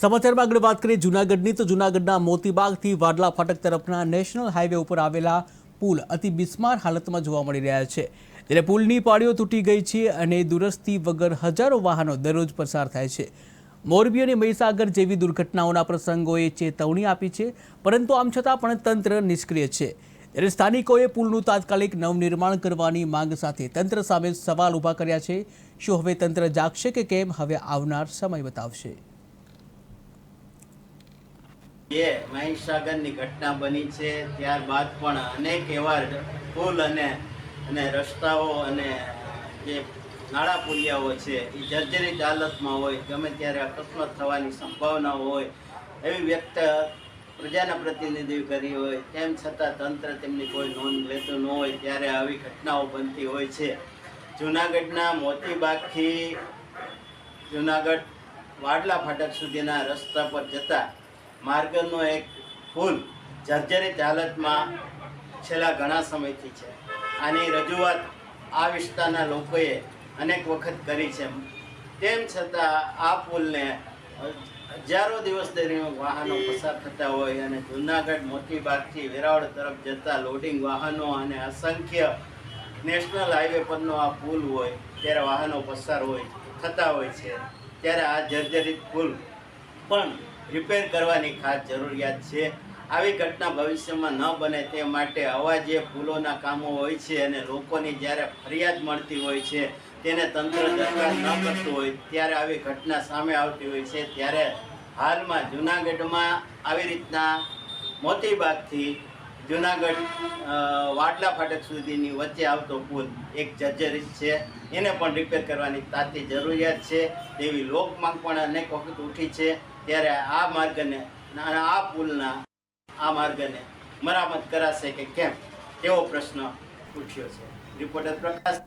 સમાચારમાં આગળ વાત કરીએ જૂનાગઢની, તો જૂનાગઢના મોતીબાગથી વાડલા ફાટક તરફના નેશનલ હાઈવે ઉપર આવેલા પુલ અતિ બિસ્માર હાલતમાં જોવા મળી રહ્યા છે. ત્યારે પુલની પાળીઓ તૂટી ગઈ છે અને દુરસ્તી વગર હજારો વાહનો દરરોજ પસાર થાય છે. મોરબી અને મહીસાગર જેવી દુર્ઘટનાઓના પ્રસંગોએ ચેતવણી આપી છે, પરંતુ આમ છતાં પણ તંત્ર નિષ્ક્રિય છે. ત્યારે સ્થાનિકોએ પુલનું તાત્કાલિક નવનિર્માણ કરવાની માંગ સાથે તંત્ર સામે સવાલ ઊભા કર્યા છે. શું હવે તંત્ર જાગશે કે કેમ? હવે આવનાર સમય બતાવશે. એ મહીસાગરની ઘટના બની છે, ત્યારબાદ પણ અનેક એવા પુલ અને અને રસ્તાઓ અને જે નાળા પુલિયાઓ છે, એ જર્જરિત હાલતમાં હોય, ગમે ત્યારે અકસ્માત થવાની સંભાવના હોય, એવી વ્યક્ત પ્રજાના પ્રતિનિધિ કરી હોય, તેમ છતાં તંત્ર તેમની કોઈ નોંધ લેતું ન હોય, ત્યારે આવી ઘટનાઓ બનતી હોય છે. જૂનાગઢના મોતીબાગથી જૂનાગઢ વાડલા ફાટક સુધીના રસ્તા પર જતા માર્ગનો એક પુલ જર્જરિત હાલતમાં છેલ્લા ઘણા સમયથી છે. આની રજૂઆત આ વિસ્તારના લોકોએ અનેક વખત કરી છે. તેમ છતાં આ પુલને હજારો દિવસ દરમિયાન વાહનો પસાર થતા હોય અને જૂનાગઢ મોતીબાગથી વેરાવળ તરફ જતા લોડિંગ વાહનો અને અસંખ્ય નેશનલ હાઈવે પરનો આ પુલ હોય, ત્યારે વાહનો પસાર હોય, થતા હોય છે. ત્યારે આ જર્જરિત પુલ પણ રિપેર કરવાની ખાસ જરૂરિયાત છે. આવી ઘટના ભવિષ્યમાં ન બને તે માટે આવા જે પુલોના કામો હોય છે અને લોકોની જ્યારે ફરિયાદ મળતી હોય છે, તેને તંત્ર દરકાર ન કરતું હોય, ત્યારે આવી ઘટના સામે આવતી હોય છે. ત્યારે હાલમાં જૂનાગઢમાં આવી રીતના મોતીબાગથી જૂનાગઢ વાડલા ફાટક સુધીની વચ્ચે આવતો પુલ એક જર્જરિત છે. એને પણ રિપેર કરવાની તાતી જરૂરિયાત છે. તેવી લોકમાંગ પણ અનેક વખત ઉઠી છે. ત્યારે આ માર્ગને અને આ પુલના આ માર્ગને મરામત કરાશે કે કેમ? તેવો પ્રશ્ન પૂછ્યો છે. રિપોર્ટર પ્રકાશ